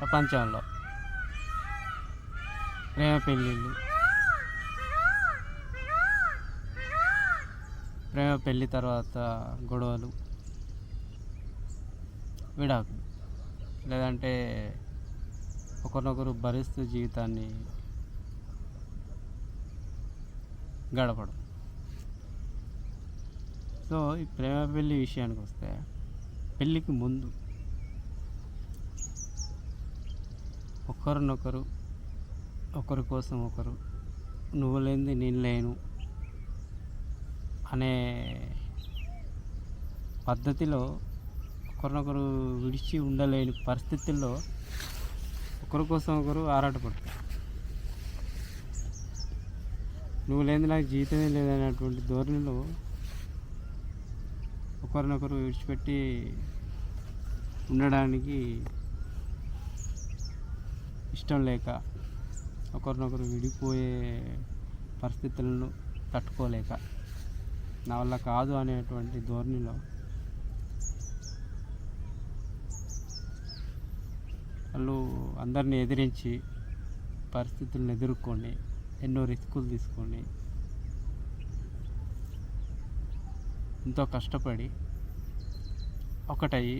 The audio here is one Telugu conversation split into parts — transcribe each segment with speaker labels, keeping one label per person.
Speaker 1: ప్రపంచంలో. ప్రేమ పెళ్ళిళ్ళు. ప్రేమ పెళ్ళి తర్వాత గొడవలు. విడాకులు. లేదంటే ఒకరినొకరు భరిస్తూ జీవితాన్ని గడపడం. సో ఈ ప్రేమ పెళ్ళి విషయానికి వస్తే పెళ్ళికి ముందు ఒకరినొకరు ఒకరి కోసం ఒకరు నువ్వు లేనిది నేను లేను అనే పద్ధతిలో ఒకరినొకరు విడిచి ఉండలేని పరిస్థితుల్లో ఒకరి కోసం ఒకరు ఆరాటపడతారు. నువ్వు లేని నాకు జీవితమే లేదనేటువంటి ధోరణిలో ఒకరినొకరు విడిచిపెట్టి ఉండడానికి ఇష్టం లేక ఒకరినొకరు విడిపోయే పరిస్థితులను తట్టుకోలేక నా వల్ల కాదు అనేటువంటి ధోరణిలో వాళ్ళు అందరిని ఎదిరించి పరిస్థితులను ఎదుర్కొని ఎన్నో రిస్కులు తీసుకొని ఎంతో కష్టపడి ఒకటయ్యి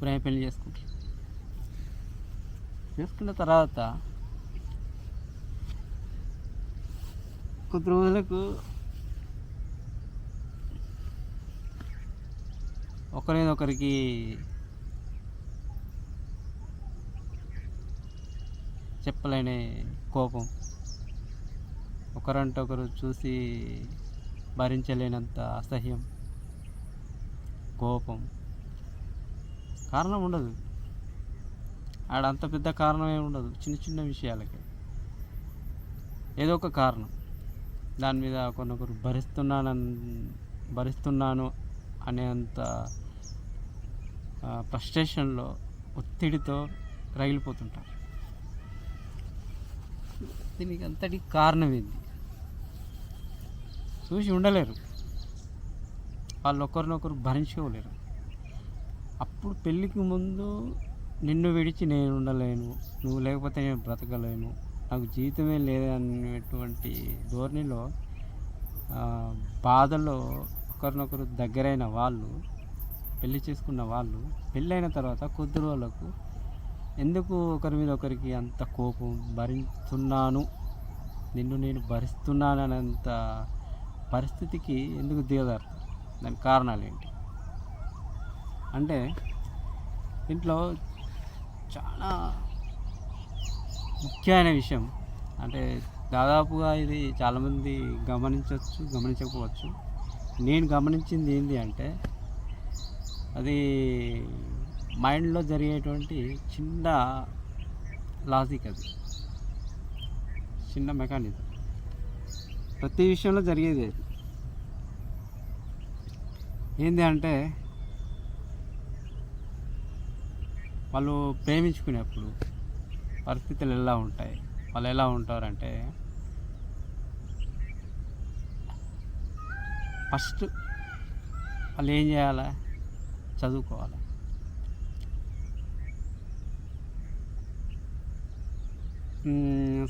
Speaker 1: ప్రేమ పెళ్ళి చేసుకుంటారు చేసుకున్న తర్వాత కొద్ది రోజులకు ఒకరినొకరికి చెప్పలేని కోపం. ఒకరంటే ఒకరు చూసి భరించలేనంత అసహ్యం కోపం. కారణం ఉండదు. ఆడ అంత పెద్ద కారణం ఏమి ఉండదు. చిన్న చిన్న విషయాలకి. ఏదో ఒక కారణం. దాని మీద కొనొకరు భరిస్తున్నాను భరిస్తున్నాను అనేంత ఫ్రస్ట్రేషన్లో ఒత్తిడితో రగిలిపోతుంటారు దీనికి అంతటి కారణం ఏంది చూసి ఉండలేరు. వాళ్ళు ఒకరినొకరు భరించుకోలేరు. అప్పుడు పెళ్ళికి ముందు నిన్ను విడిచి నేను ఉండలేను. నువ్వు లేకపోతే నేను బ్రతకలేను. నాకు జీవితమే లేదనేటువంటి ధోరణిలో బాధలో ఒకరినొకరు దగ్గరైన వాళ్ళు పెళ్ళి చేసుకున్న వాళ్ళు పెళ్ళైన తర్వాత కొద్ది రోజులకు ఎందుకు ఒకరి మీద ఒకరికి అంత కోపం భరిస్తున్నాను? నిన్ను నేను భరిస్తున్నాను అనేంత పరిస్థితికి ఎందుకు దిగదారు దానికి కారణాలు ఏంటి అంటే ఇంట్లో చాలా ముఖ్యమైన విషయం. అంటే దాదాపుగా ఇది చాలామంది గమనించవచ్చు గమనించకపోవచ్చు. నేను గమనించింది ఏంటి అంటే అది మైండ్లో జరిగేటువంటి చిన్న లాజిక్ అది. చిన్న మెకానిజం. ప్రతి విషయంలో జరిగేది అది. ఏంది అంటే వాళ్ళు ప్రేమించుకునేప్పుడు పరిస్థితులు ఎలా ఉంటాయి? వాళ్ళు ఎలా ఉంటారంటే ఫస్ట్ వాళ్ళు ఏం చేయాలి? చదువుకోవాలి.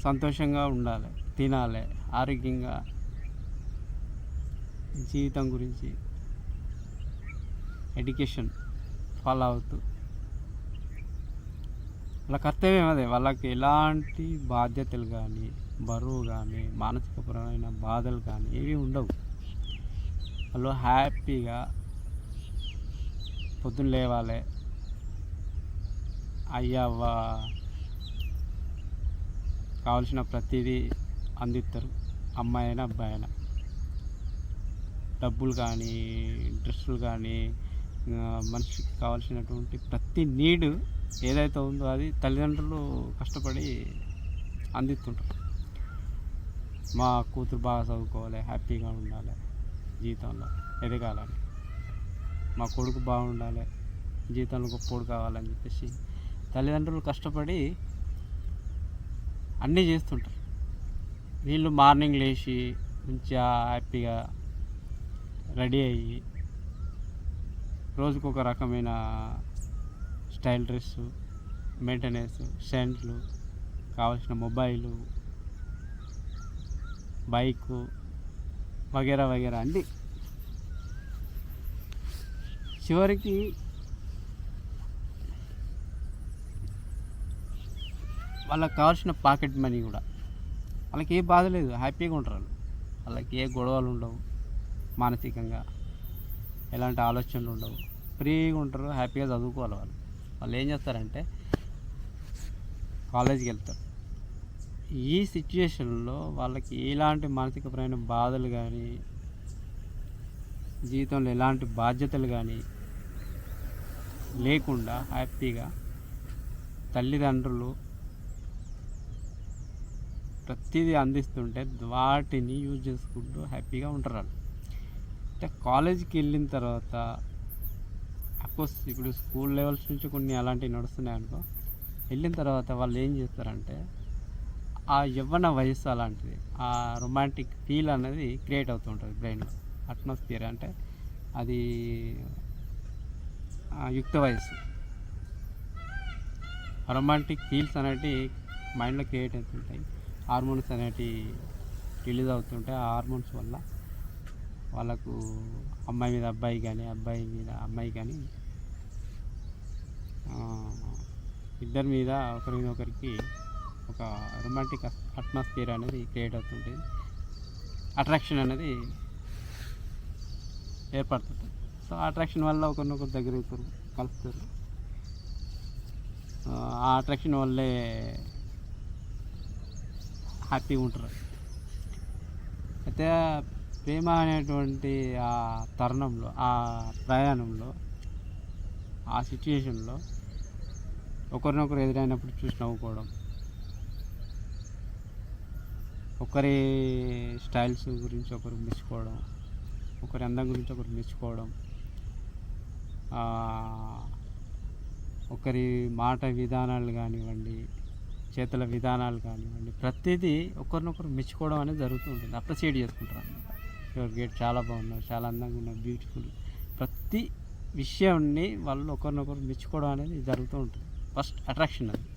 Speaker 1: సంతోషంగా ఉండాలి తినాలి ఆరోగ్యంగా జీవితం గురించి ఎడ్యుకేషన్ ఫాలో అవుతూ వాళ్ళ కర్తవ్యం అదే. వాళ్ళకి ఎలాంటి బాధ్యతలు కానీ బరువు కానీ మానసికపరమైన బాధలు కానీ ఏవి ఉండవు. వాళ్ళు హ్యాపీగా పొద్దున్న లేవాలి అయ్యవ్వ కావలసిన ప్రతిదీ అందిస్తారు అమ్మాయి అయినా అబ్బాయి అయినా డబ్బులు కానీ డ్రెస్సులు కానీ మనిషికి కావాల్సినటువంటి ప్రతి నీడు ఏదైతే ఉందో అది తల్లిదండ్రులు కష్టపడి అందిస్తుంటారు. మా కూతురు బాగా చదువుకోవాలి హ్యాపీగా ఉండాలి జీవితంలో ఎదగాలని. మా కొడుకు బాగుండాలి జీవితంలో గొప్పోడు కావాలని చెప్పేసి తల్లిదండ్రులు కష్టపడి అన్నీ చేస్తుంటారు. వీళ్ళు మార్నింగ్ లేచి మంచిగా హ్యాపీగా రెడీ అయ్యి రోజుకొక రకమైన స్టైల్ డ్రెస్సు మెయింటెనెన్స్ సెంట్లు కావాల్సిన మొబైలు బైకు వగేరా వగేరా అండి. చివరికి వాళ్ళకి కావాల్సిన పాకెట్ మనీ కూడా. వాళ్ళకి ఏ బాధ లేదు హ్యాపీగా ఉంటారు వాళ్ళకి ఏ గొడవలు ఉండవు మానసికంగా ఎలాంటి ఆలోచనలు ఉండవు. ఫ్రీగా ఉంటారు హ్యాపీగా చదువుకోవాలి వాళ్ళు. వాళ్ళు ఏం చేస్తారంటే కాలేజీకి వెళ్తారు. ఈ సిచ్యుయేషన్లో వాళ్ళకి ఎలాంటి మానసికపరమైన బాధలు కానీ జీవితంలో ఎలాంటి బాధ్యతలు కానీ లేకుండా హ్యాపీగా తల్లిదండ్రులు ప్రతిదీ అందిస్తుంటే వాటిని యూజ్ చేసుకుంటూ హ్యాపీగా ఉంటారు వాళ్ళు. అంటే కాలేజీకి వెళ్ళిన తర్వాత అఫ్కోర్స్ ఇప్పుడు స్కూల్ లెవెల్స్ నుంచి కొన్ని అలాంటివి నడుస్తున్నాయి అనుకో వెళ్ళిన తర్వాత వాళ్ళు ఏం చేస్తారంటే ఆ యవ్వన వయస్సు అలాంటిది ఆ రొమాంటిక్ ఫీల్ అనేది క్రియేట్ అవుతూ ఉంటుంది బ్రెయిన్లో అట్మాస్ఫియర్ అంటే అది ఆ యుక్త వయస్సు. రొమాంటిక్ ఫీల్స్ అనేటివి మైండ్లో క్రియేట్ అవుతుంటాయి. హార్మోన్స్ అనేటివి రిలీజ్ అవుతుంటాయి. ఆ హార్మోన్స్ వల్ల వాళ్ళకు అమ్మాయి మీద అబ్బాయి కానీ అబ్బాయి మీద అమ్మాయి కానీ ఇద్దరి మీద ఒకరి మీద ఒకరికి ఒక రొమాంటిక్ అట్మాస్ఫియర్ అనేది క్రియేట్ అవుతుంటుంది అట్రాక్షన్ అనేది ఏర్పడుతుంది సో అట్రాక్షన్ వల్ల ఒకరినొకరు దగ్గర అవుతారు కలుస్తారు. ఆ అట్రాక్షన్ వల్లే హ్యాపీగా ఉంటారు. అయితే ప్రేమ అనేటువంటి ఆ తరుణంలో ఆ ప్రయాణంలో ఆ సిచ్యుయేషన్లో ఒకరినొకరు ఎదురైనప్పుడు చూసి నవ్వుకోవడం. ఒకరి స్టైల్స్ గురించి ఒకరు మెచ్చుకోవడం. ఒకరి అందం గురించి ఒకరు మెచ్చుకోవడం. ఒకరి మాట విధానాలు కానివ్వండి చేతుల విధానాలు కానివ్వండి ప్రతిదీ ఒకరినొకరు మెచ్చుకోవడం అనేది జరుగుతూ ఉంటుంది. అప్రిషియేట్ చేసుకుంటారు అనమాట యువర్ గేట్ చాలా బాగున్నారు చాలా అందంగా ఉన్నారు బ్యూటిఫుల్ ప్రతి విషయాన్ని వాళ్ళు ఒకరినొకరు మెచ్చుకోవడం అనేది జరుగుతూ ఉంటుంది. ఫస్ట్ అట్రాక్షన్ అది.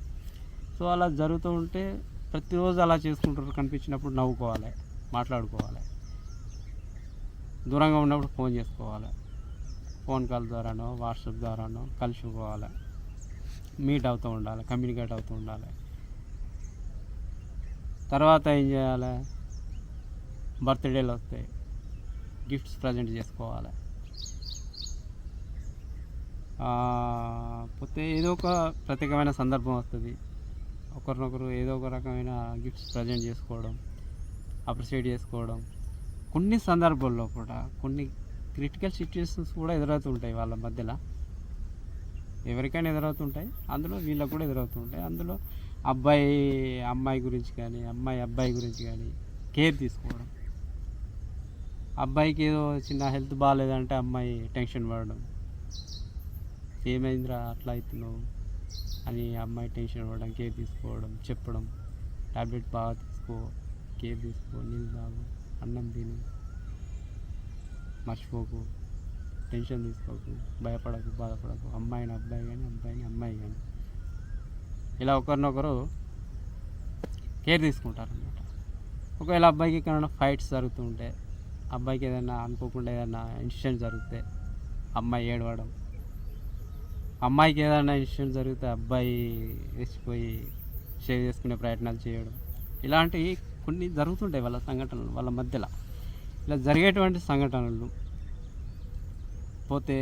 Speaker 1: సో అలా జరుగుతూ ఉంటే ప్రతిరోజు అలా చేసుకుంటారు కనిపించినప్పుడు నవ్వుకోవాలి మాట్లాడుకోవాలి. దూరంగా ఉన్నప్పుడు ఫోన్ చేసుకోవాలి. ఫోన్ కాల్ ద్వారానో వాట్సాప్ ద్వారానో కలుసుకోవాలి. మీట్ అవుతూ ఉండాలి కమ్యూనికేట్ అవుతూ ఉండాలి. తర్వాత ఏం చేయాలి? బర్త్డేలు వస్తాయి. గిఫ్ట్స్ ప్రజెంట్ చేసుకోవాలి. పోతే ఏదో ఒక ప్రత్యేకమైన సందర్భం వస్తుంది. ఒకరినొకరు ఏదో ఒక రకమైన గిఫ్ట్స్ ప్రజెంట్ చేసుకోవడం అప్రిషియేట్ చేసుకోవడం. కొన్ని సందర్భాల్లో కూడా కొన్ని క్రిటికల్ సిచ్యువేషన్స్ కూడా ఎదురవుతుంటాయి వాళ్ళ మధ్యలో. ఎవరికైనా ఎదురవుతుంటాయి అందులో వీళ్ళకు కూడా ఎదురవుతుంటాయి. అందులో అబ్బాయి అమ్మాయి గురించి కానీ అమ్మాయి అబ్బాయి గురించి కానీ కేర్ తీసుకోవడం. అబ్బాయికి ఏదో చిన్న హెల్త్ బాగాలేదంటే అమ్మాయి టెన్షన్ పడడం. ఏమైందిరా అట్లా అవుతున్నావు అని అమ్మాయి టెన్షన్ పడడం కేర్ తీసుకోవడం చెప్పడం. టాబ్లెట్ బాగా తీసుకో కేర్ తీసుకో నీళ్ళు తాగు అన్నం తిను. మర్చిపోకు టెన్షన్ తీసుకోకు భయపడకు బాధపడకు. అమ్మాయిని అబ్బాయి కానీ అబ్బాయిని అమ్మాయి కానీ. ఇలా ఒకరినొకరు కేర్ తీసుకుంటారు అనమాట ఒకవేళ అబ్బాయికి ఎక్కడైనా ఫైట్స్ జరుగుతూ ఉంటే అబ్బాయికి ఏదైనా అనుకోకుండా ఏదైనా ఇన్సిడెంట్ జరిగితే అమ్మాయి ఏడవడం. అమ్మాయికి ఏదైనా ఇన్సిడెంట్ జరిగితే అబ్బాయి వేసిపోయి షేర్ చేసుకునే ప్రయత్నాలు చేయడం. ఇలాంటివి కొన్ని జరుగుతుంటాయి వాళ్ళ సంఘటనలు వాళ్ళ మధ్యలో. ఇలా జరిగేటువంటి సంఘటనలు పోతే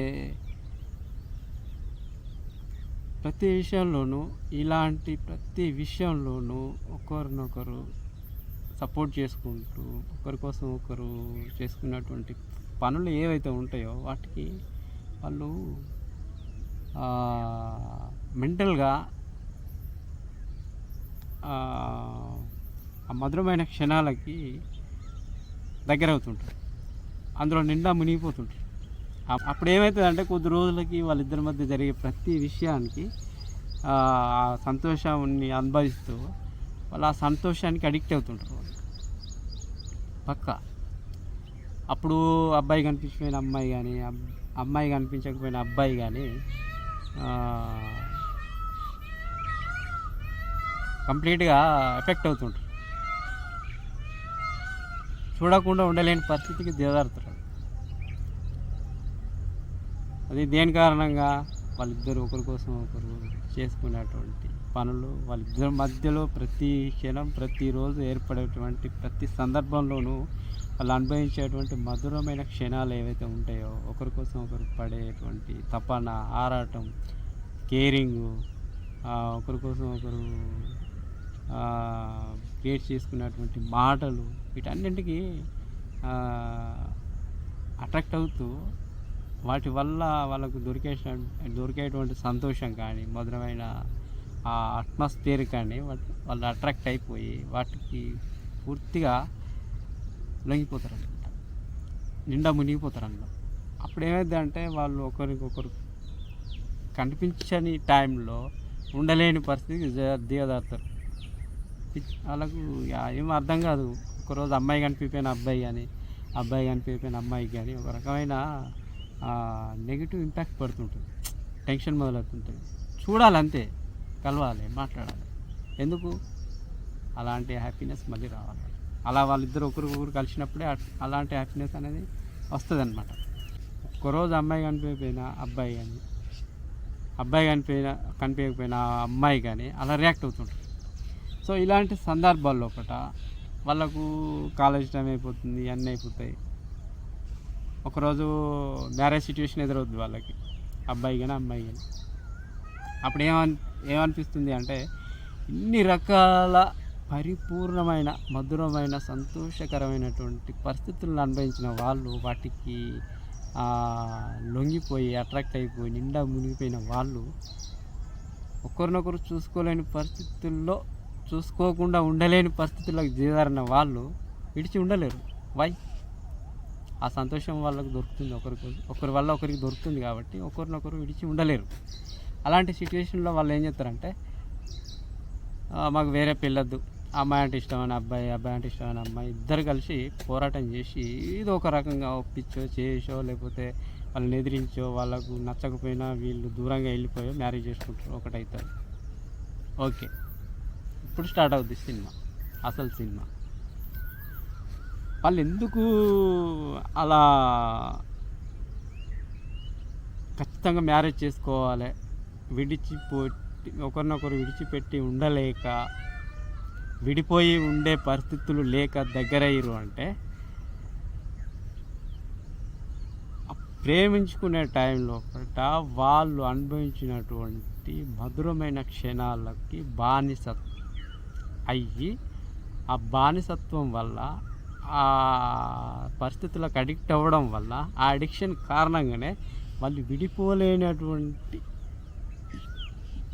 Speaker 1: ప్రతి విషయంలోనూ ఇలాంటి ప్రతి విషయంలోనూ ఒకరినొకరు సపోర్ట్ చేసుకుంటూ ఒకరి కోసం ఒకరు చేసుకున్నటువంటి పనులు ఏవైతే ఉంటాయో వాటికి వాళ్ళు మెంటల్గా ఆ మధురమైన క్షణాలకి దగ్గర అవుతుంటారు అందులో నిండా మునిగిపోతుంటారు. అప్పుడు అప్పుడు ఏమవుతుందంటే కొద్ది రోజులకి వాళ్ళిద్దరి మధ్య జరిగే ప్రతి విషయానికి ఆ సంతోషాన్ని అనుభవిస్తూ వాళ్ళు ఆ సంతోషానికి అడిక్ట్ అవుతుంటారు వాళ్ళు. పక్క. అప్పుడు అబ్బాయి కనిపించకపోయిన అమ్మాయి కానీ అమ్మాయి కనిపించకపోయిన అబ్బాయి కానీ కంప్లీట్గా ఎఫెక్ట్ అవుతుంటారు. చూడకుండా ఉండలేని పరిస్థితికి దిగజారుతారు అది దేని కారణంగా? వాళ్ళిద్దరు ఒకరి కోసం ఒకరు చేసుకునేటువంటి పనులు వాళ్ళిద్దరి మధ్యలో ప్రతి క్షణం ప్రతిరోజు ఏర్పడేటువంటి ప్రతి సందర్భంలోనూ వాళ్ళు అనుభవించేటువంటి మధురమైన క్షణాలు ఏవైతే ఉంటాయో ఒకరి కోసం ఒకరు పడేటువంటి తపన ఆరాటం కేరింగు ఒకరి కోసం ఒకరు క్రియేట్ చేసుకున్నటువంటి మాటలు వీటన్నింటికి అట్రాక్ట్ అవుతూ వాటి వల్ల వాళ్ళకు దొరికే దొరికేటువంటి సంతోషం కానీ మధురమైన ఆ అట్మాస్ఫియర్ కానీ వాళ్ళు అట్రాక్ట్ అయిపోయి వాటికి పూర్తిగా లొంగిపోతారు అనమాట నిండా మునిగిపోతారు అందులో అప్పుడు ఏమైంది అంటే వాళ్ళు ఒకరికొకరు కనిపించని టైంలో ఉండలేని పరిస్థితికి దిగదారుతారు వాళ్ళకు ఏం అర్థం కాదు. ఒకరోజు అమ్మాయి కనిపించిన అబ్బాయి కానీ అబ్బాయి కనిపించిన అమ్మాయికి కానీ ఒక రకమైన నెగిటివ్ ఇంపాక్ట్ పడుతుంటుంది. టెన్షన్ మొదలవుతుంటుంది. చూడాలంతే. కలవాలి మాట్లాడాలి. ఎందుకు? అలాంటి హ్యాపీనెస్ మళ్ళీ రావాలి. అలా వాళ్ళిద్దరు ఒకరికొకరు కలిసినప్పుడే అలాంటి హ్యాపీనెస్ అనేది వస్తుంది అనమాట ఒక్కరోజు అమ్మాయి కనిపించకపోయినా అబ్బాయి కానీ అబ్బాయి కనిపోయినా కనిపించకపోయినా అమ్మాయి కానీ అలా రియాక్ట్ అవుతుంటారు. సో ఇలాంటి సందర్భాల్లో ఒకట వాళ్ళకు కాలేజ్ టైం అయిపోతుంది అన్నీ అయిపోతాయి. ఒకరోజు మ్యారేజ్ సిచ్యువేషన్ ఎదురవుద్ది వాళ్ళకి. అబ్బాయి కానీ అమ్మాయి కానీ అప్పుడు ఏమని ఏమనిపిస్తుంది అంటే ఇన్ని రకాల పరిపూర్ణమైన మధురమైన సంతోషకరమైనటువంటి పరిస్థితులను అనుభవించిన వాళ్ళు వాటికి లొంగిపోయి అట్రాక్ట్ అయిపోయి నిండా మునిగిపోయిన వాళ్ళు ఒకరినొకరు చూసుకోలేని పరిస్థితుల్లో చూసుకోకుండా ఉండలేని పరిస్థితుల్లోకి దిగారిన వాళ్ళు విడిచి ఉండలేరు. వై ఆ సంతోషం వాళ్ళకు దొరుకుతుంది ఒకరికి ఒకరి వల్ల ఒకరికి దొరుకుతుంది కాబట్టి ఒకరినొకరు విడిచి ఉండలేరు. అలాంటి సిచ్యువేషన్లో వాళ్ళు ఏం చేస్తారంటే మాకు వేరే పెళ్ళొద్దు. అమ్మాయి అంటే ఇష్టమైన అబ్బాయి అబ్బాయి అంటే ఇష్టమైన అమ్మాయి ఇద్దరు కలిసి పోరాటం చేసి ఏదో ఒక రకంగా ఒప్పించో చేసో లేకపోతే వాళ్ళని ఎదిరించో వాళ్ళకు నచ్చకపోయినా వీళ్ళు దూరంగా వెళ్ళిపోయో మ్యారేజ్ చేసుకుంటారు ఒకటవుతారు ఓకే. ఇప్పుడు స్టార్ట్ అవుద్ది సినిమా. అసలు సినిమా. వాళ్ళు ఎందుకు అలా ఖచ్చితంగా మ్యారేజ్ చేసుకోవాలి? విడిచిపోయి ఒకరినొకరు విడిచిపెట్టి ఉండలేక విడిపోయి ఉండే పరిస్థితులు లేక దగ్గరయ్యరు అంటే ప్రేమించుకునే టైంలో పట వాళ్ళు అనుభవించినటువంటి మధురమైన క్షణాలకి బానిసత్ అయ్యి ఆ బానిసత్వం వల్ల ఆ పరిస్థితులకు అడిక్ట్ అవ్వడం వల్ల ఆ అడిక్షన్ కారణంగానే వాళ్ళు విడిపోలేనటువంటి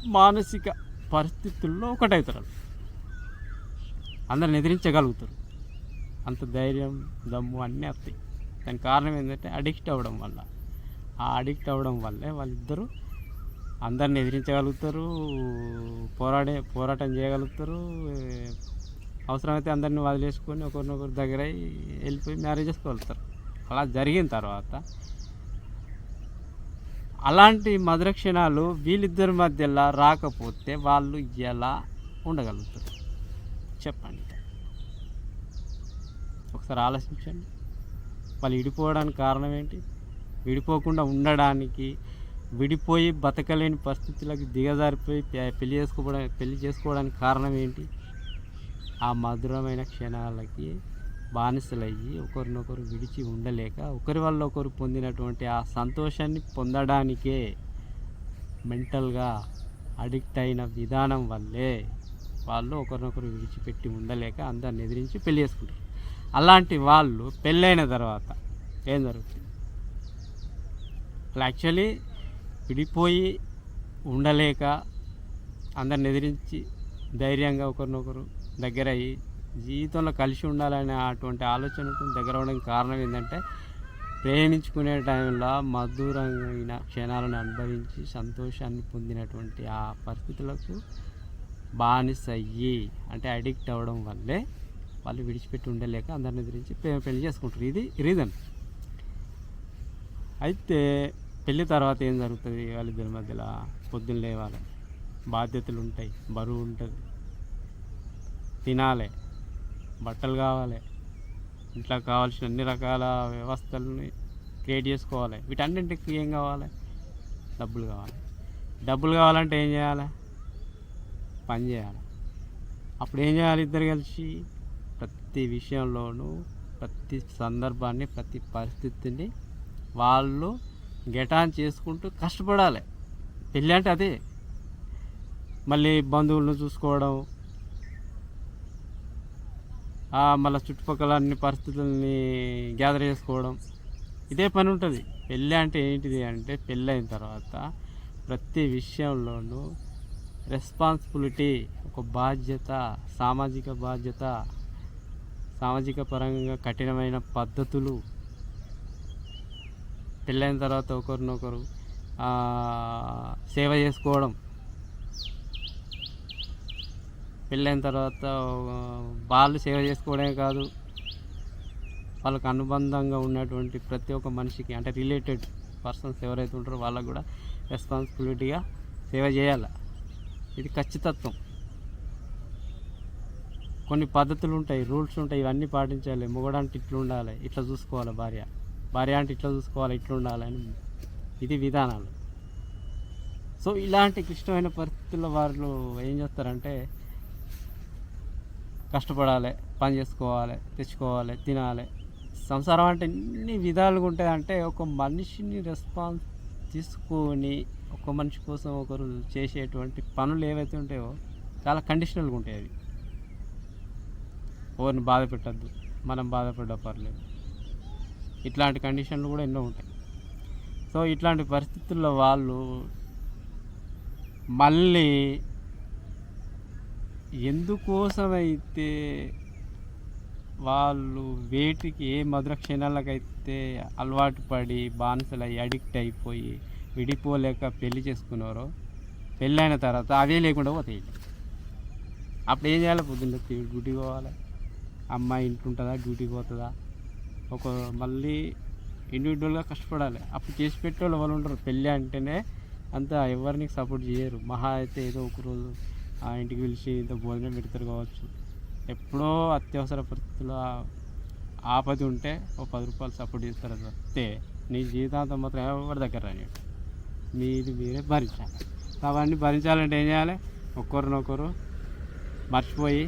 Speaker 1: మానసిక పరిస్థితుల్లో ఒకటవుతారు అందరిని ఎదిరించగలుగుతారు అంత ధైర్యం దమ్ము అన్నీ వస్తాయి. దానికి కారణం ఏంటంటే అడిక్ట్ అవ్వడం వల్ల. ఆ అడిక్ట్ అవ్వడం వల్లే వాళ్ళిద్దరూ అందరిని ఎదిరించగలుగుతారు పోరాడే పోరాటం చేయగలుగుతారు. అవసరమైతే అందరిని వదిలేసుకొని ఒకరినొకరు దగ్గర వెళ్ళిపోయి మ్యారేజ్ చేసుకోగలుగుతారు. అలా జరిగిన తర్వాత అలాంటి మధుర క్షణాలు వీళ్ళిద్దరి మధ్యలో రాకపోతే వాళ్ళు ఎలా ఉండగలుగుతారు? చెప్పండి. ఒకసారి ఆలోచించండి. వాళ్ళు విడిపోవడానికి కారణం ఏంటి? విడిపోకుండా ఉండడానికి విడిపోయి బతకలేని పరిస్థితులకు దిగజారిపోయి పెళ్ళి చేసుకోవడానికి పెళ్ళి చేసుకోవడానికి కారణం ఏంటి? ఆ మధురమైన క్షణాలకి బానిసలయ్యి ఒకరినొకరు విడిచి ఉండలేక ఒకరి వల్ల ఒకరు పొందినటువంటి ఆ సంతోషాన్ని పొందడానికే మెంటల్గా అడిక్ట్ అయిన విధానం వల్లే వాళ్ళు ఒకరినొకరు విడిచిపెట్టి ఉండలేక అందరిని ఎదిరించి పెళ్ళి చేసుకుంటారు. అలాంటి వాళ్ళు పెళ్ళైన తర్వాత ఏం జరుగుతుంది? యాక్చువల్లీ విడిపోయి ఉండలేక అందరిని ఎదిరించి ధైర్యంగా ఒకరినొకరు దగ్గర అయ్యి జీవితంలో కలిసి ఉండాలనే అటువంటి ఆలోచన దగ్గర అవడానికి కారణం ఏంటంటే ప్రేమించుకునే టైంలో మధురమైన క్షణాలను అనుభవించి సంతోషాన్ని పొందినటువంటి ఆ పరిస్థితులకు బానిస అయ్యి అంటే అడిక్ట్ అవ్వడం వల్లే వాళ్ళు విడిచిపెట్టి ఉండలేక అందరిని ఎదిరించి పె- పెళ్ళి చేసుకుంటారు. ఇది రీజన్. అయితే పెళ్ళి తర్వాత ఏం జరుగుతుంది? వాళ్ళిద్దరి మధ్యలో పొద్దున్న లేవాలి. బాధ్యతలు ఉంటాయి బరువు ఉంటుంది. తినాలి. బట్టలు కావాలి. ఇంట్లో కావాల్సిన అన్ని రకాల వ్యవస్థలని క్రియేట్ చేసుకోవాలి. వీటన్నింటికి ఏం కావాలి? డబ్బులు కావాలి. డబ్బులు కావాలంటే ఏం చేయాలి? పని చేయాలి. అప్పుడు ఏం చేయాలి ఇద్దరు కలిసి? ప్రతి విషయంలోనూ ప్రతి సందర్భాన్ని ప్రతి పరిస్థితిని వాళ్ళు గెటాన్ చేసుకుంటూ కష్టపడాలి. పెళ్ళి అంటే అదే. మళ్ళీ బంధువులను చూసుకోవడం మళ్ళీ చుట్టుపక్కల అన్ని పరిస్థితుల్ని గ్యాదర్ చేసుకోవడం. ఇదే పని ఉంటుంది. పెళ్ళి అంటే ఏంటిది అంటే పెళ్ళి అయిన తర్వాత ప్రతి విషయంలోనూ రెస్పాన్సిబిలిటీ ఒక బాధ్యత సామాజిక బాధ్యత సామాజిక పరంగా కఠినమైన పద్ధతులు. పెళ్ళైన తర్వాత ఒకరినొకరు సేవ చేసుకోవడం. పెళ్ళైన తర్వాత వాళ్ళు సేవ చేసుకోవడమే కాదు వాళ్ళకు అనుబంధంగా ఉన్నటువంటి ప్రతి ఒక్క మనిషికి అంటే రిలేటెడ్ పర్సన్స్ ఎవరైతే ఉంటారో వాళ్ళకు కూడా రెస్పాన్సిబిలిటీగా సేవ చేయాలి. ఇది ఖచ్చితత్వం. కొన్ని పద్ధతులు ఉంటాయి రూల్స్ ఉంటాయి ఇవన్నీ పాటించాలి. మొగడంటే ఇట్లా ఉండాలి ఇట్లా చూసుకోవాలి భార్య. భార్య అంటే ఇట్లా చూసుకోవాలి ఇట్లా ఉండాలి అని ఇది విధానాలు. సో ఇలాంటి క్లిష్టమైన పరిస్థితుల్లో వాళ్ళు ఏం చేస్తారంటే కష్టపడాలి పని చేసుకోవాలి తెచ్చుకోవాలి తినాలి. సంసారం అంటే ఎన్ని విధాలుగా ఉంటుంది అంటే ఒక మనిషిని రెస్పాన్స్ తీసుకొని ఒక మనిషి కోసం ఒకరు చేసేటువంటి పనులు ఏవైతే ఉంటాయో చాలా కండిషనల్గా ఉంటాయి అవి. ఎవరిని బాధ పెట్టద్దు మనం బాధపడ్డ పర్లేదు. ఇట్లాంటి కండిషన్లు కూడా ఎన్నో ఉంటాయి. సో ఇట్లాంటి పరిస్థితుల్లో వాళ్ళు మళ్ళీ ఎందుకోసమైతే వాళ్ళు వేటికి ఏ మధుర క్షణాలకైతే అలవాటు పడి బానిసలయ్యి అడిక్ట్ అయిపోయి విడిపోలేక పెళ్ళి చేసుకున్నారో పెళ్ళైన తర్వాత అవే లేకుండా పోతాయి. అప్పుడు ఏం చేయాలి పొద్దున్న డ్యూటీకి పోవాలి. అమ్మాయి ఇంట్లో ఉంటుందా డ్యూటీకి పోతుందా? ఒక మళ్ళీ ఇండివిజువల్గా కష్టపడాలి. అప్పుడు చేసి పెట్టేవాళ్ళు వాళ్ళు ఉంటారు పెళ్ళి అంటేనే అంత ఎవరిని సపోర్ట్ చేయరు. మహా అయితే ఏదో ఒకరోజు ఆ ఇంటికి పిలిచి ఇంత భోజనం పెడతారు కావచ్చు. ఎప్పుడో అత్యవసర పరిస్థితుల్లో ఆపది ఉంటే ఒక పది రూపాయలు సపోర్ట్ చేస్తారు అంతే నీ జీవితాంతం మాత్రం ఎవరి దగ్గర రాని మీది మీరే భరించాలి. అవన్నీ భరించాలంటే ఏం చేయాలి? ఒక్కరినొకరు మర్చిపోయి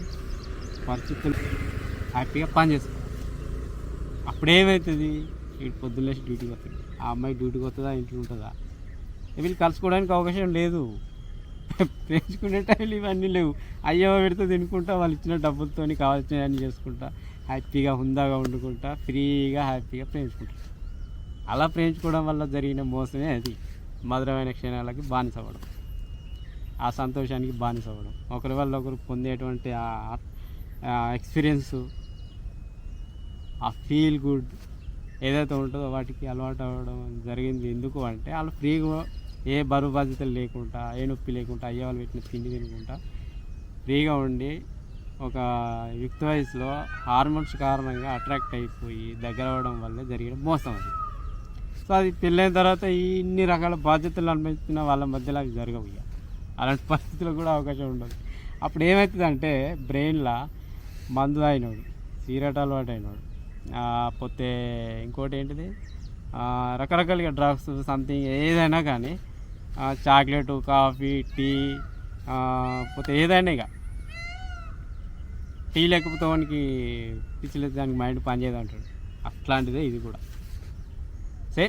Speaker 1: పరిస్థితులు హ్యాపీగా పని చేసుకోవాలి. అప్పుడేమవుతుంది వీడు పొద్దున్నేసి డ్యూటీకి వస్తుంది ఆ అమ్మాయి డ్యూటీకి వస్తుందా? ఇంట్లో ఉంటుందా? వీళ్ళు కలుసుకోవడానికి అవకాశం లేదు. పెంచుకునే టైంలో ఇవన్నీ లేవు. అయ్యో పెడితే తినుకుంటా వాళ్ళు ఇచ్చిన డబ్బులతో కావాల్సినవన్నీ చేసుకుంటా హ్యాపీగా హుందాగా వండుకుంటా ఫ్రీగా హ్యాపీగా ప్రేమించుకుంటా అలా ప్రేమించుకోవడం వల్ల జరిగిన మోసమే అది మధురమైన క్షణాలకి బానిస అవ్వడం. ఆ సంతోషానికి బానిస అవ్వడం. ఒకరి వల్ల ఒకరు పొందేటువంటి ఆ ఎక్స్పీరియన్స్ ఆ ఫీల్ గుడ్ ఏదైతే ఉంటుందో వాటికి అలవాటు అవ్వడం జరిగింది. ఎందుకు అంటే వాళ్ళు ఫ్రీగా ఏ బరువు బాధ్యతలు లేకుండా ఏ నొప్పి లేకుండా అయ్యే వాళ్ళు పెట్టిన తిండి తినకుండా ఫ్రీగా ఉండి ఒక యుక్త వయసులో హార్మోన్స్ కారణంగా అట్రాక్ట్ అయిపోయి దగ్గర అవడం వల్ల జరిగిన మోసం అది. సో అది పెళ్ళైన తర్వాత ఇన్ని రకాల బాధ్యతలు అనుభవిస్తున్న వాళ్ళ మధ్యలో అవి జరగవు అలాంటి పరిస్థితులు కూడా అవకాశం ఉండదు. అప్పుడు ఏమవుతుందంటే బ్రెయిన్లో మందు అయినాడు సిగరెట్ అలవాటు అయినోడు పోతే ఇంకోటి ఏంటిది? రకరకాలుగా డ్రగ్స్ సంథింగ్ ఏదైనా కానీ చాక్లెట్ కాఫీ టీ పోతే ఏదైనా ఇక. టీ లేకపోతే వానికి పిచ్చిలేదు దానికి మైండ్ పనిచేయదు అంటాడు. అట్లాంటిదే ఇది కూడా. సరే.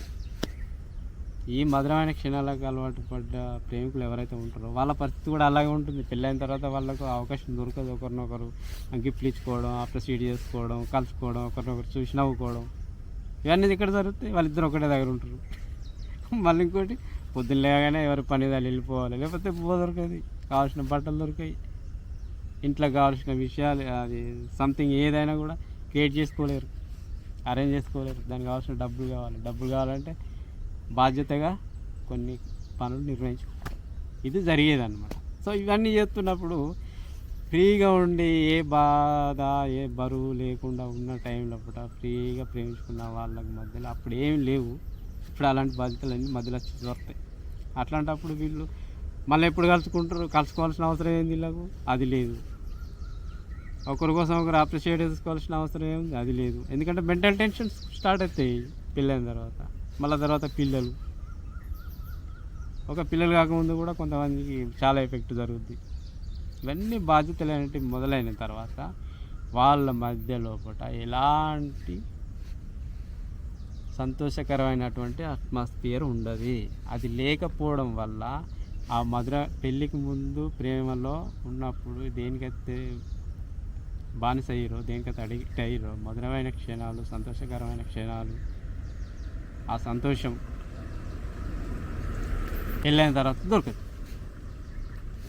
Speaker 1: ఈ మధురమైన క్షణాలకు అలవాటు పడ్డ ప్రేమికులు ఎవరైతే ఉంటారో వాళ్ళ పరిస్థితి కూడా అలాగే ఉంటుంది. పెళ్ళైన తర్వాత వాళ్ళకు అవకాశం దొరకదు. ఒకరినొకరు గిఫ్ట్లు ఇచ్చుకోవడం అప్రిషియేట్ చేసుకోవడం కలుసుకోవడం ఒకరినొకరు చూసి నవ్వుకోవడం. ఇవన్నీ ఇక్కడ జరుగుతాయి. వాళ్ళిద్దరు ఒకటే దగ్గర ఉంటారు. మళ్ళీ ఇంకోటి పొద్దున్న లేగానే ఎవరి పని దాన్ని వెళ్ళిపోవాలి. లేకపోతే పువ్వు దొరకదు. కావాల్సిన బట్టలు దొరికాయి. ఇంట్లో కావాల్సిన విషయాలు అది సంథింగ్ ఏదైనా కూడా క్రియేట్ చేసుకోలేరు. అరేంజ్ చేసుకోలేరు. దానికి కావాల్సిన డబ్బులు కావాలి. డబ్బులు కావాలంటే బాధ్యతగా కొన్ని పనులు నిర్వహించుకోవాలి ఇది జరిగేదన్నమాట. సో ఇవన్నీ చేస్తున్నప్పుడు ఫ్రీగా ఉండి ఏ బాధ ఏ బరువు లేకుండా ఉన్న టైంలో పూట ఫ్రీగా ప్రేమించుకున్న వాళ్ళకి మధ్యలో అప్పుడు ఏం లేవు. ఇప్పుడు అలాంటి బాధ్యతలన్నీ మధ్యలో వచ్చి దొరుకుతాయి. అట్లాంటప్పుడు వీళ్ళు మళ్ళీ ఎప్పుడు కలుసుకుంటారు? కలుసుకోవాల్సిన అవసరం ఏంది వీళ్ళకు? అది లేదు. ఒకరి కోసం ఒకరు అప్రిషియేట్ చేసుకోవాల్సిన అవసరం ఏముంది అది లేదు. ఎందుకంటే మెంటల్ టెన్షన్స్ స్టార్ట్ అవుతాయి పెళ్ళైన తర్వాత. మళ్ళీ తర్వాత పిల్లలు. ఒక పిల్లలు కాకముందు కూడా కొంతమందికి చాలా ఎఫెక్ట్ జరుగుద్ది. ఇవన్నీ బాధ్యతలు అనేవి మొదలైన తర్వాత వాళ్ళ మధ్య లోపల ఎలాంటి సంతోషకరమైనటువంటి అట్మాస్ఫియర్ ఉండదు. అది లేకపోవడం వల్ల ఆ మధుర పెళ్ళికి ముందు ప్రేమలో ఉన్నప్పుడు దేనికైతే బానిస అయ్యారో దేనికైతే అడిక్ట్ అయ్యారో మధురమైన క్షణాలు సంతోషకరమైన క్షణాలు ఆ సంతోషం పెళ్ళైన తర్వాత దొరకదు.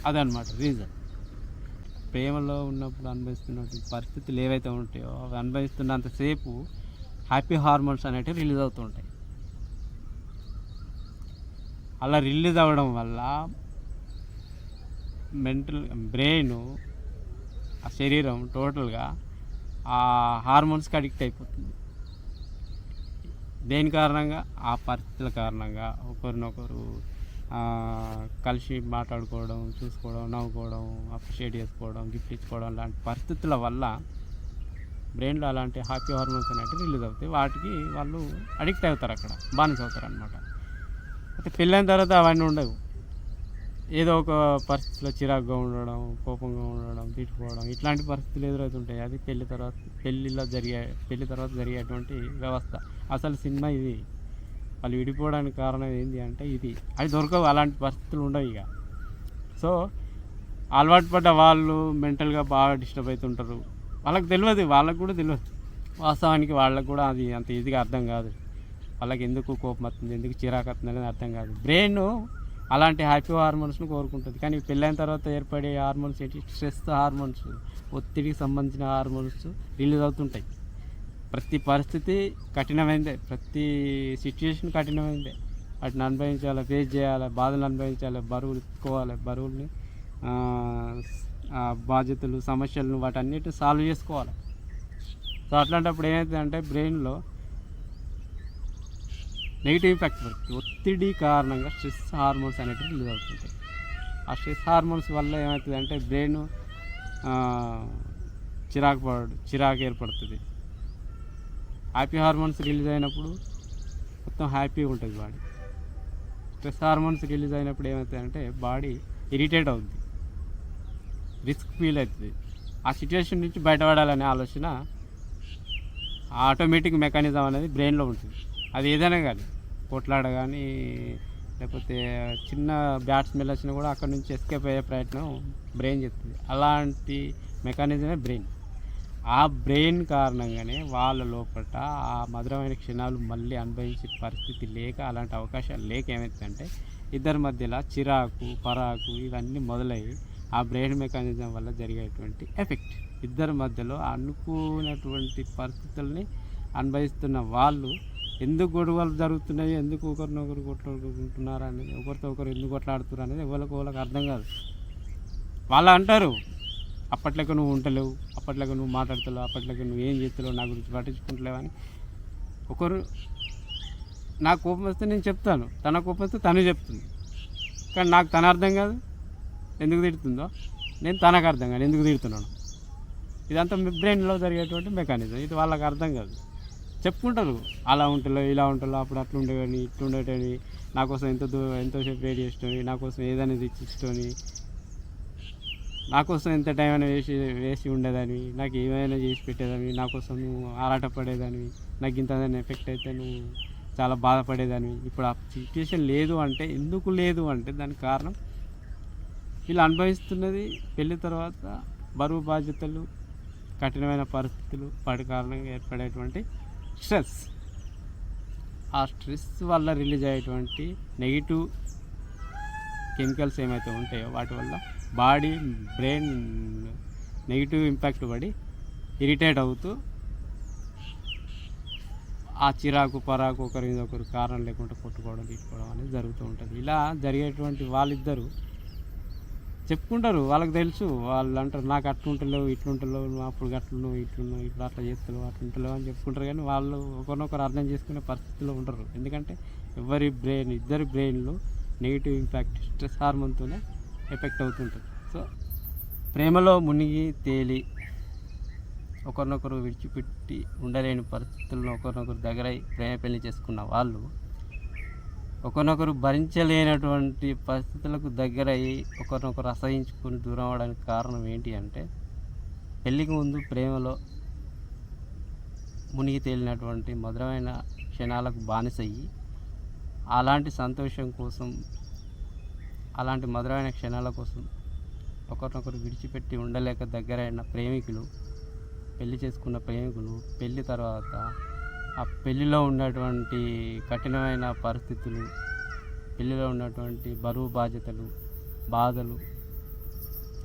Speaker 1: అదనమాట రీజన్ ప్రేమలో ఉన్నప్పుడు అనుభవిస్తున్నటువంటి పరిస్థితులు ఏవైతే ఉంటాయో అవి అనుభవిస్తున్నంతసేపు హ్యాపీ హార్మోన్స్ అనేటివి రిలీజ్ అవుతుంటాయి అలా రిలీజ్ అవ్వడం వల్ల మెంటల్ బ్రెయిన్ ఆ శరీరం టోటల్గా ఆ హార్మోన్స్కి అడిక్ట్ అయిపోతుంది. దేని కారణంగా? ఆ పరిస్థితుల కారణంగా. ఒకరినొకరు కలిసి మాట్లాడుకోవడం చూసుకోవడం నవ్వుకోవడం అప్రిషియేట్ చేసుకోవడం గిఫ్ట్ ఇచ్చుకోవడం లాంటి పరిస్థితుల వల్ల బ్రెయిన్లో అలాంటి హ్యాపీ హార్మోన్స్ అనేవి రిలీజ్ అవుతాయి. వాటికి వాళ్ళు అడిక్ట్ అవుతారు అక్కడ బానిస అవుతారు అనమాట అయితే పెళ్ళైన తర్వాత అవన్నీ ఉండవు. ఏదో ఒక పరిస్థితిలో చిరాకుగా ఉండడం కోపంగా ఉండడం తిట్టుకోవడం ఇట్లాంటి పరిస్థితులు ఎదురవుతుంటాయి. అది పెళ్ళి తర్వాత పెళ్ళిలో జరిగే పెళ్ళి తర్వాత జరిగేటువంటి వ్యవస్థ. అసలు సినిమా ఇది. వాళ్ళు విడిపోవడానికి కారణం ఏంటి అంటే ఇది. అది దొరకవు అలాంటి పరిస్థితులు ఉండవు ఇక. సో అలవాటు పడ్డ వాళ్ళు మెంటల్గా బాగా డిస్టర్బ్ అవుతుంటారు. వాళ్ళకి తెలియదు వాళ్ళకు కూడా తెలియదు వాస్తవానికి వాళ్ళకు కూడా అది అంత ఈజీగా అర్థం కాదు. వాళ్ళకి ఎందుకు కోపం వస్తుంది ఎందుకు చిరాకు వస్తుంది అనేది అర్థం కాదు. బ్రెయిన్ అలాంటి హ్యాపీ హార్మోన్స్ను కోరుకుంటుంది. కానీ పెళ్ళైన తర్వాత ఏర్పడే హార్మోన్స్ ఏంటి? స్ట్రెస్ హార్మోన్స్ ఒత్తిడికి సంబంధించిన హార్మోన్స్ రిలీజ్ అవుతుంటాయి. ప్రతి పరిస్థితి కఠినమైందే. ప్రతి సిచ్యుయేషన్ కఠినమైందే. వాటిని అనుభవించాలి ఫేస్ చేయాలి బాధలు అనుభవించాలి బరువులు ఎత్తుకోవాలి బరువుల్ని బాధ్యతలు సమస్యలను వాటన్నిటి సాల్వ్ చేసుకోవాలి. సో అట్లాంటప్పుడు ఏమవుతుందంటే బ్రెయిన్లో నెగిటివ్ ఇంపాక్ట్ పడుతుంది ఒత్తిడి కారణంగా స్ట్రెస్ హార్మోన్స్ అనేటివి రిలీజ్ అవుతుంటాయి. ఆ స్ట్రెస్ హార్మోన్స్ వల్ల ఏమవుతుంది అంటే బ్రెయిన్ చిరాకు పడు చిరాకు ఏర్పడుతుంది. హ్యాపీ హార్మోన్స్ రిలీజ్ అయినప్పుడు మొత్తం హ్యాపీగా ఉంటుంది బాడీ స్ట్రెస్ హార్మోన్స్ రిలీజ్ అయినప్పుడు ఏమవుతుందంటే బాడీ ఇరిటేట్ అవుద్ది. రిస్క్ ఫీల్ అవుతుంది. ఆ సిచ్యువేషన్ నుంచి బయటపడాలనే ఆలోచన ఆటోమేటిక్ మెకానిజం అనేది బ్రెయిన్లో ఉంటుంది. అది ఏదైనా కానీ కొట్లాడ కానీ లేకపోతే చిన్న బ్యాట్ స్మెల్ వచ్చినా కూడా అక్కడ నుంచి ఎస్కేప్ అయ్యే ప్రయత్నం బ్రెయిన్ చేస్తుంది. అలాంటి మెకానిజమే బ్రెయిన్. ఆ బ్రెయిన్ కారణంగానే వాళ్ళ లోపల ఆ మధురమైన క్షణాలు మళ్ళీ అనుభవించే పరిస్థితి లేక అలాంటి అవకాశాలు లేక ఏమవుతుందంటే ఇద్దరి మధ్యలో చిరాకు పరాకు ఇవన్నీ మొదలయ్యి ఆ బ్రెయిన్ మెకానిజం వల్ల జరిగేటువంటి ఎఫెక్ట్. ఇద్దరి మధ్యలో అనుకున్నటువంటి పరిస్థితుల్ని అనుభవిస్తున్న వాళ్ళు ఎందుకు గొడవలు జరుగుతున్నాయి ఎందుకు ఒకరినొకరు కొట్లాడుకుంటున్నారు అనేది ఒకరితో ఒకరు ఎందుకు కొట్లాడుతున్నారు అనేది ఎవరికి వాళ్ళకి అర్థం కాదు. వాళ్ళు అంటారు అప్పట్లోకి నువ్వు ఉంటలేవు అప్పట్లోకి నువ్వు మాట్లాడతలేవు అప్పట్లోకి నువ్వు ఏం చేస్తలేవు నా గురించి పట్టించుకుంటలేవు అని ఒకరు నా కోపం వస్తే నేను చెప్తాను తన కోపం వస్తే తను చెప్తుంది. కానీ నాకు తన అర్థం కాదు ఎందుకు తిడుతుందో? నేను తనకు అర్థం కాదు ఎందుకు తిడుతున్నాను? ఇదంతా మీ బ్రెయిన్లో జరిగేటువంటి మెకానిజం ఇది వాళ్ళకి అర్థం కాదు. చెప్పుకుంటారు అలా ఉంటలో ఇలా ఉంటలో అప్పుడు అట్లా ఉండేవని ఇట్లా ఉండేటని నా కోసం ఎంత దూ ఎంతోసేపు వెయిట్ చేసేటని నా కోసం ఏదైనా తెచ్చిస్తని నా కోసం ఎంత టైం అయినా వేసి వేసి ఉండేదని నాకు ఏమైనా చేసి పెట్టేదాన్ని నా కోసం నువ్వు ఆరాటపడేదాన్ని నాకు ఇంత ఎఫెక్ట్ అయితే నువ్వు చాలా బాధపడేదాన్ని ఇప్పుడు ఆ సిచ్యుయేషన్ లేదు అంటే ఎందుకు లేదు అంటే దానికి కారణం వీళ్ళు అనుభవిస్తున్నది పెళ్ళి తర్వాత బరువు బాధ్యతలు కఠినమైన పరిస్థితులు వాటి కారణంగా ఏర్పడేటువంటి స్ట్రెస్. ఆ స్ట్రెస్ వల్ల రిలీజ్ అయ్యేటువంటి నెగిటివ్ కెమికల్స్ ఏమైతే ఉంటాయో వాటి వల్ల బాడీ బ్రెయిన్ నెగిటివ్ ఇంపాక్ట్ పడి ఇరిటేట్ అవుతూ ఆ చిరాకు పరాకు ఒకరి మీద ఒకరు కారణం లేకుండా కొట్టుకోవడం తీసుకోవడం అనేది జరుగుతూ ఉంటుంది. ఇలా జరిగేటువంటి వాళ్ళిద్దరూ చెప్పుకుంటారు వాళ్ళకి తెలుసు. వాళ్ళు అంటారు నాకు అట్లుంటలేవు ఇట్లుంటలేవు నువ్వు అప్పుడు గట్లున్నావు ఇట్లున్నావు ఇప్పుడు అట్లా చేస్తలేవు అట్లుంటలేవు అని చెప్పుకుంటారు. కానీ వాళ్ళు ఒకరినొకరు అర్థం చేసుకునే పరిస్థితిలో ఉండరు. ఎందుకంటే ఎవరి బ్రెయిన్ ఇద్దరి బ్రెయిన్లో నెగిటివ్ ఇంపాక్ట్ స్ట్రెస్ హార్మోన్తోనే ఎఫెక్ట్ అవుతుంటుంది. సో ప్రేమలో మునిగి తేలి ఒకరినొకరు విడిచిపెట్టి ఉండలేని పరిస్థితుల్లో ఒకరినొకరు దగ్గర ప్రేమ పెళ్ళి చేసుకున్న వాళ్ళు ఒకరినొకరు భరించలేనటువంటి పరిస్థితులకు దగ్గరయ్యి ఒకరినొకరు అసహించుకొని దూరం అవడానికి కారణం ఏంటి అంటే పెళ్ళికి ముందు ప్రేమలో మునిగి తేలినటువంటి మధురమైన క్షణాలకు బానిసయ్యి అలాంటి సంతోషం కోసం అలాంటి మధురమైన క్షణాల కోసం ఒకరినొకరు విడిచిపెట్టి ఉండలేక దగ్గరైన ప్రేమికులు పెళ్ళి చేసుకున్న ప్రేమికులు పెళ్ళి తర్వాత ఆ పెళ్ళిలో ఉన్నటువంటి కఠినమైన పరిస్థితులు పెళ్ళిలో ఉన్నటువంటి బరువు బాధ్యతలు బాధలు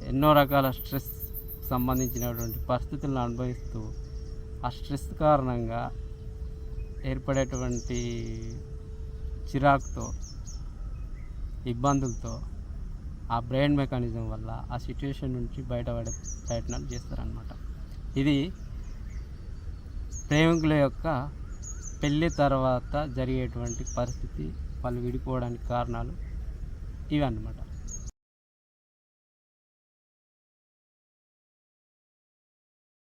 Speaker 1: ఎన్నో రకాల స్ట్రెస్ సంబంధించినటువంటి పరిస్థితులను అనుభవిస్తూ ఆ స్ట్రెస్ కారణంగా ఏర్పడేటువంటి చిరాకుతో ఇబ్బందులతో ఆ బ్రెయిన్ మెకానిజం వల్ల ఆ సిచ్యువేషన్ నుంచి బయటపడే ప్రయత్నాలు చేస్తారనమాట ఇది ప్రేమికుల యొక్క పెళ్ళి తర్వాత జరిగేటువంటి పరిస్థితి వాళ్ళు విడిపోవడానికి కారణాలు ఇవి అన్నమాట